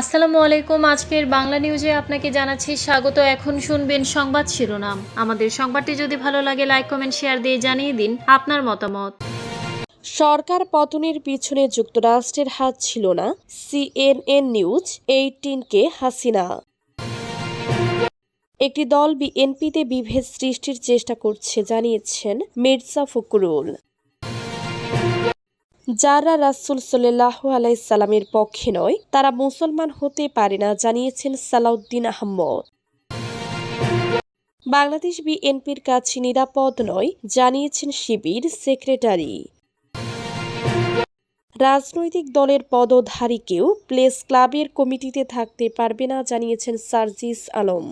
আসসালামু আলাইকুম। আজকের বাংলা নিউজে আপনাকে জানাচ্ছি স্বাগত। এখন শুনবেন সংবাদ শিরোনাম। আমাদের সংবাদটি যদি ভালো লাগে লাইক কমেন্ট শেয়ার দিয়ে জানিয়ে দিন আপনার মতামত। সরকার পতনের পিছনে যুক্তরাষ্ট্রের হাত ছিল না। সিএনএন নিউজ এইটিনকে হাসিনা। একটি দল বিএনপিতে বিভেদ সৃষ্টির চেষ্টা করছে, জানিয়েছেন মির্জা ফখরুল। যারা রাসুল সাল্লাহ আলাইসাল্লামের পক্ষে নয়, তারা মুসলমান হতে পারে না, জানিয়েছেন সালাউদ্দিন আহমদ। বাংলাদেশ বিএনপির কাছে নিরাপদ নয়, জানিয়েছেন শিবির সেক্রেটারি। রাজনৈতিক দলের পদধারীকেও প্লেস ক্লাবের কমিটিতে থাকতে পারবে না, জানিয়েছেন সার্জিস আলম।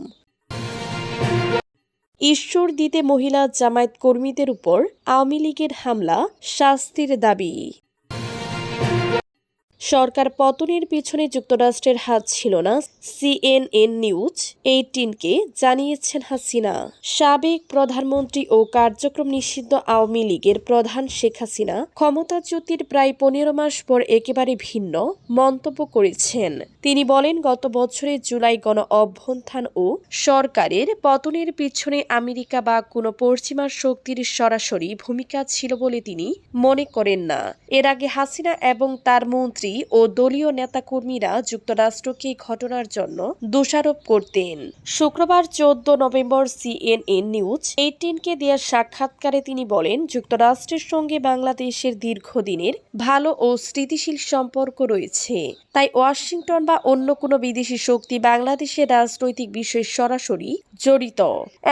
ঈশ্বর দিতে মহিলা জামায়াত কর্মীদের উপর আওয়ামী লীগের হামলা, শাস্তির দাবি। সরকার পতনের পিছনে যুক্তরাষ্ট্রের হাত ছিল না। সিএনএন নিউজ এইটিনকে জানিয়েছেন হাসিনা। সাবেক প্রধানমন্ত্রী ও কার্যক্রম নিষিদ্ধ আওয়ামী লীগের প্রধান শেখ হাসিনা ক্ষমতাচ্যুতির প্রায় পনেরো মাস পর একেবারে ভিন্ন মন্তব্য করেছেন। তিনি বলেন, গত বছরের জুলাই গণ অভ্যন্থান ও সরকারের পতনের পিছনে আমেরিকা বা কোনো পশ্চিমা শক্তির সরাসরি ভূমিকা ছিল বলে তিনি মনে করেন না। এর আগে হাসিনা এবং তার মন্ত্রী ও দলীয় নেতাকর্মীরা যুক্তরাষ্ট্রকে ঘটনার জন্য দোষারোপ করতেন। শুক্রবার চোদ্দ নভেম্বর সিএনএন নিউজ এইটিনকে দেওয়া সাক্ষাৎকারে তিনি বলেন, যুক্তরাষ্ট্রের সঙ্গে বাংলাদেশের দীর্ঘদিনের ভালো ও স্থিতিশীল সম্পর্ক রয়েছে। তাই ওয়াশিংটন বা অন্য কোনো বিদেশি শক্তি বাংলাদেশের রাজনৈতিক বিষয়ে সরাসরি জড়িত।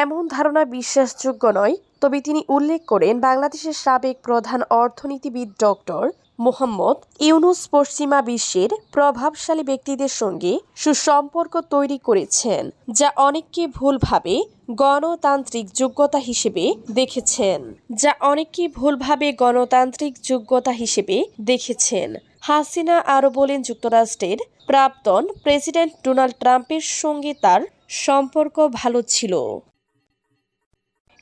এমন ধারণা বিশ্বাসযোগ্য নয়। তবে তিনি উল্লেখ করেন, বাংলাদেশের সাবেক প্রধান অর্থনীতিবিদ ডক্টর মোহাম্মদ ইউনুস পশ্চিমা বিশ্বের প্রভাবশালী ব্যক্তিদের সঙ্গে সুসম্পর্ক তৈরি করেছেন, যা অনেককে ভুলভাবে গণতান্ত্রিক যোগ্যতা হিসেবে দেখেছেন। যা অনেককে ভুলভাবে গণতান্ত্রিক যোগ্যতা হিসেবে দেখেছেন। হাসিনা আরও বলেন যুক্তরাষ্ট্রের প্রাক্তন প্রেসিডেন্ট ডোনাল্ড ট্রাম্পের সঙ্গে তার সম্পর্ক ভালো ছিল।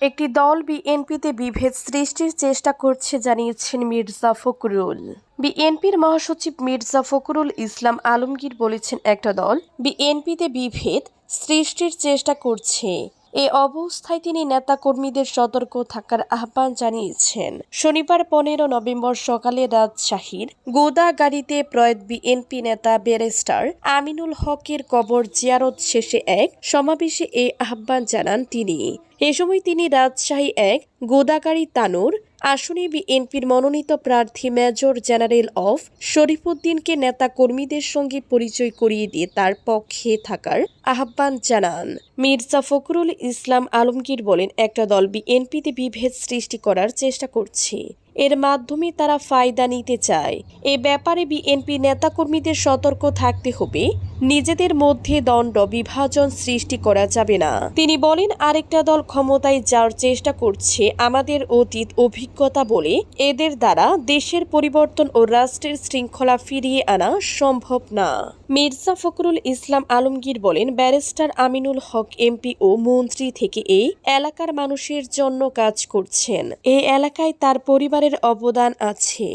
একটি দল বিএনপিতে বিভেদ সৃষ্টির চেষ্টা করছে, জানিয়েছেন মির্জা ফখরুল। বিএনপির মহাসচিব মির্জা ফখরুল ইসলাম আলমগীর বলেছেন, একটা দল বিএনপিতে বিভেদ সৃষ্টির চেষ্টা করছে। এ অবস্থায় তিনি নেতাকর্মীদের সতর্ক থাকার আহ্বান জানিয়েছেন। শনিবার পনেরো নভেম্বর সকালে রাজশাহীর গোদাগাড়িতে প্রয়াত বিএনপি নেতা ব্যারিস্টার আমিনুল হকের কবর জিয়ারত শেষে এক সমাবেশে এ আহ্বান জানান তিনি। এ সময় তিনি রাজশাহী এক গোদাগাড়ি তানুর আসনে বিএনপির মনোনীত প্রার্থী মেজর জেনারেল অফ শরীফুদ্দিনকে নেতা কর্মীদের সঙ্গে পরিচয় করিয়ে দিয়ে তার পক্ষে থাকার আহ্বান জানান। মির্জা ফখরুল ইসলাম আলমগীর বলেন, একটা দল বিএনপিতে বিভেদ সৃষ্টি করার চেষ্টা করছে। এর মাধ্যমে তারা ফায়দা নিতে চায়। এ ব্যাপারে বিএনপি নেতাকর্মীদের সতর্ক থাকতে হবে। নিজেদের মধ্যে দণ্ড বিভাজন সৃষ্টি করা যাবে না। তিনি বলেন, আরেকটা দল ক্ষমতায় যাওয়ার চেষ্টা করছে আমাদের অতীত অভিজ্ঞতা বলে। এদের দ্বারা দেশের পরিবর্তন ও রাষ্ট্রের শৃঙ্খলা ফিরিয়ে আনা সম্ভব না। মির্জা ফখরুল ইসলাম আলমগীর বলেন, ব্যারিস্টার আমিনুল হক, এমপি ও মন্ত্রী থেকে এই এলাকার মানুষের জন্য কাজ করছেন। এই এলাকায় তার পরিবারের অবদান আছে।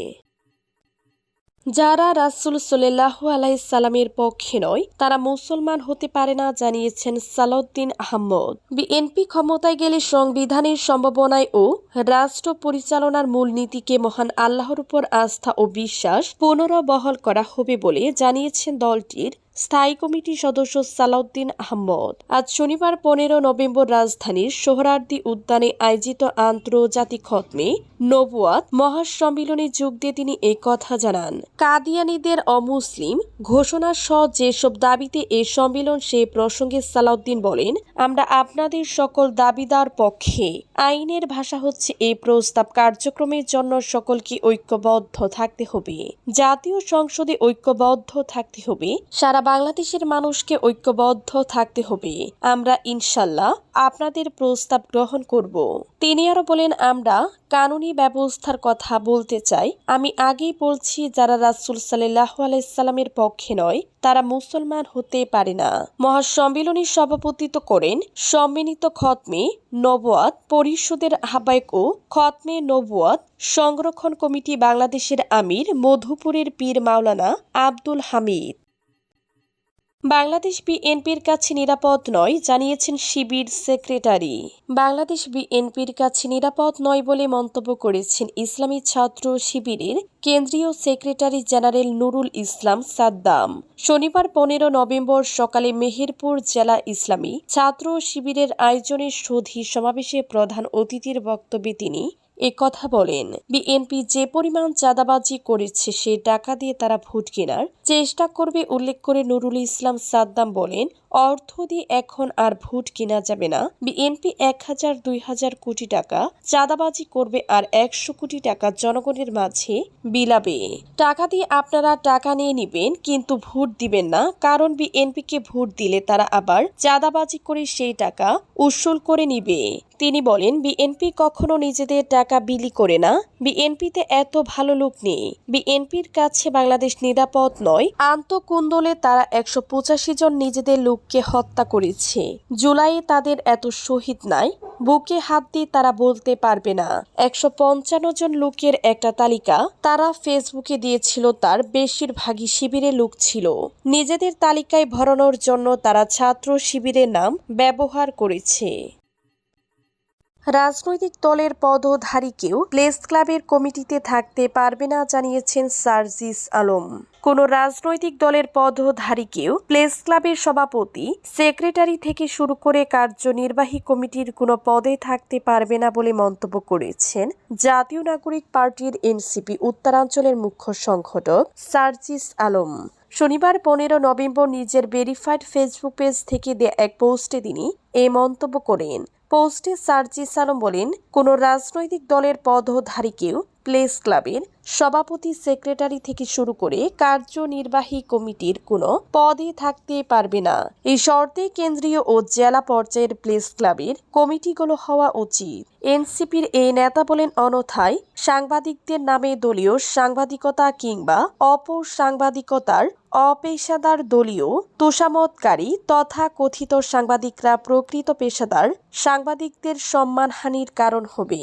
যারা রাসুল সাল্লাহ আলাইসাল্লামের পক্ষে নয়, তারা মুসলমান হতে পারে না জানিয়েছেন সালাউদ্দিন আহমদ। বিএনপি ক্ষমতায় গেলে সংবিধানের সম্ভাবনায় ও রাষ্ট্র পরিচালনার মূলনীতিকে মহান আল্লাহর উপর আস্থা ও বিশ্বাস পুনরবহল করা হবে বলে জানিয়েছেন দলটির স্থায়ী কমিটির সদস্য সালাউদ্দিন আহমদ। আজ শনিবার পনেরো নভেম্বর রাজধানীর সোহরার্দি উদ্যানে আয়োজিত আন্তর্জাতিক খতমে নবুয়াত মহাসম্মিলনে যোগ দিয়ে তিনি এই কথা জানান। কাদিয়ানিদের অমুসলিম ঘোষণা সহ যেসব দাবিতে এই সম্মেলন সে প্রসঙ্গে সালাউদ্দিন বলেন, আমরা আপনাদের সকল দাবিদার পক্ষে আইনের ভাষা হচ্ছে এই প্রস্তাব কার্যক্রমের জন্য সকলকে ঐক্যবদ্ধ থাকতে হবে। জাতীয় সংসদে ঐক্যবদ্ধ থাকতে হবে। সারা বাংলাদেশের মানুষকে ঐক্যবদ্ধ থাকতে হবে। আমরা ইনশাল্লাহ আপনাদের প্রস্তাব গ্রহণ করব। তিনি আরও বলেন, আমরা কানুনি ব্যবস্থার কথা বলতে চাই। আমি আগেই বলছি, যারা রাসুল সাল্লাহ আলাইসাল্লামের পক্ষে নয়, তারা মুসলমান হতে পারে না। মহাসম্মেলনে সভাপতিত্ব করেন, সম্মিলিত খতমে নবুয়াত, পরিষদের আহ্বায়ক ও খতমে নবুয়াত, সংরক্ষণ কমিটি বাংলাদেশের আমির মধুপুরের পীর মাওলানা আব্দুল হামিদ। বাংলাদেশ বিএনপির কাছে নিরাপদ নয়, জানিয়েছেন শিবির সেক্রেটারি। বাংলাদেশ বিএনপির কাছে নিরাপদ নয় বলে মন্তব্য করেছেন ইসলামী ছাত্র শিবিরের কেন্দ্রীয় সেক্রেটারি জেনারেল নুরুল ইসলাম সাদ্দাম। শনিবার পনেরো নভেম্বর সকালে মেহেরপুর জেলা ইসলামী ছাত্র শিবিরের আয়োজনে সুধী সমাবেশে প্রধান অতিথির বক্তব্যে তিনি এ কথা বলেন। বিএনপি যে পরিমাণ চাঁদাবাজি করেছে, সে টাকা দিয়ে তারা ভোট কেনার চেষ্টা করবে, উল্লেখ করে নুরুল ইসলাম সাদ্দাম বলেন অর্থ দিয়ে এখন আর ভোট কেনা যাবে না। বিএনপি এক হাজার, দুই হাজার কোটি টাকা চাঁদাবাজি করবে আর একশো কোটি টাকা জনগণের মাঝে বিলাবে। টাকা দিয়ে আপনারা টাকা নিয়ে নিবেন, কিন্তু ভোট দিবেন না। কারণ বিএনপিকে ভোট দিলে তারা আবার চাঁদাবাজি করে সেই টাকা উসুল করে নিবে। তিনি বলেন, বিএনপি কখনো নিজেদের টাকা বিলি করে না। বিএনপিতে এত ভালো লোক নেই। বিএনপির কাছে বাংলাদেশ নিরাপদ নয়। আন্তকুন্দলে তারা একশো পঁচাশি জন নিজেদের লোককে হত্যা করেছে। জুলাইয়ে তাদের এত শহীদ নাই, বুকে হাত দিয়ে তারা বলতে পারবে না। একশো পঞ্চান্ন জন লোকের একটা তালিকা তারা ফেসবুকে দিয়েছিল, তার বেশিরভাগই শিবিরে লোক ছিল। নিজেদের তালিকায় ভরানোর জন্য তারা ছাত্র শিবিরের নাম ব্যবহার করেছে। রাজনৈতিক দলের পদধারীকেও প্লেস ক্লাবের কমিটিতে থাকতে পারবে না, জানিয়েছেন সার্জিস আলম। কোনো রাজনৈতিক দলের পদধারীকেও প্লেস ক্লাবের সভাপতি, সেক্রেটারি থেকে শুরু করে কার্যনির্বাহী কমিটির কোনো পদে থাকতে পারবে না বলে মন্তব্য করেছেন জাতীয় নাগরিক পার্টির এনসিপি উত্তরাঞ্চলের মুখ্য সংগঠক সার্জিস আলম। শনিবার পনেরো নভেম্বর নিজের ভেরিফাইড ফেসবুক পেজ থেকে দেয়া এক পোস্টে তিনি এ মন্তব্য করেন পোস্টে সার্জি সালম বলেন কোনো রাজনৈতিক দলের পদধারীকেও প্লেস ক্লাবের সভাপতি সেক্রেটারি থেকে শুরু করে কার্যনির্বাহী কমিটির কোনো পদে থাকতে পারবে না। এই শর্তে কেন্দ্রীয় ও জেলা পর্যায়ের প্লেস ক্লাবের কমিটিগুলো হওয়া উচিত। এনসিপির এই নেতা বলেন অনথায় সাংবাদিকদের নামে দলীয় সাংবাদিকতা কিংবা অপসাংবাদিকতার অপেশাদার দলীয় তোষামতকারী তথা কথিত সাংবাদিকরা প্রকৃত পেশাদার সাংবাদিকদের সম্মানহানির কারণ হবে।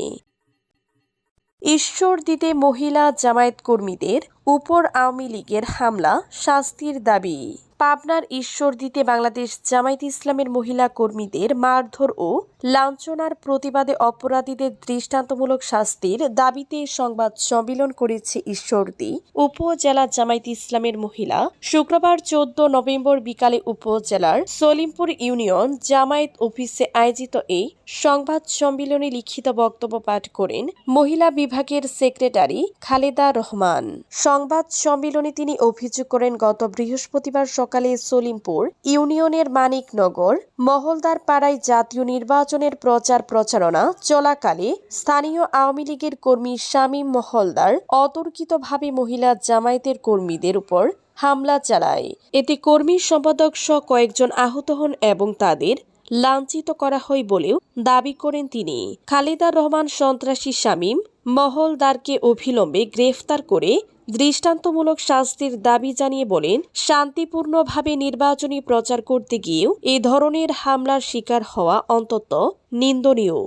ঈশ্বর দিতে মহিলা জামায়াত কর্মীদের উপর আওয়ামী লীগের হামলা, শাস্তির দাবি। পাবনার ঈশ্বর দিতে বাংলাদেশ জামায়াত ইসলামের মহিলা কর্মীদের মারধর ও লাঞ্ছনার প্রতিবাদে অপরাধীদের দৃষ্টান্তমূলক শাস্তির দাবিতে সংবাদ সম্মেলন করেছে ঈশ্বরদী। উপজেলা জামায়াত ইসলামের মহিলা শুক্রবার চোদ্দ নভেম্বর বিকালে উপজেলার সলিমপুর ইউনিয়ন জামায়াত অফিসে আয়োজিত এই সংবাদ সম্মেলনে লিখিত বক্তব্য পাঠ করেন মহিলা বিভাগের সেক্রেটারি খালেদা রহমান। সংবাদ সম্মেলনে তিনি অভিযোগ করেন, গত বৃহস্পতিবার সকালে সলিমপুর ইউনিয়নের মানিকনগর মহলদার পাড়ায় জাতীয় নির্বাচনের প্রচার প্রচারণা চলাকালে স্থানীয় আওয়ামী লীগের কর্মী শামীম মহলদার অতর্কিতভাবে মহিলা জামায়াতের কর্মীদের উপর হামলা চালায়। এতে কর্মী সম্পাদক সহ কয়েকজন আহত হন এবং তাদের লাঞ্ছিত করা হয় বলেও দাবি করেন তিনি। খালেদা রহমান সন্ত্রাসী শামীম মহলদারকে অবিলম্বে গ্রেফতার করে দৃষ্টান্তমূলক শাস্তির দাবি জানিয়ে বলেন, শান্তিপূর্ণভাবে নির্বাচনী প্রচার করতে গিয়েও এ ধরনের হামলার শিকার হওয়া অন্তত নিন্দনীয়।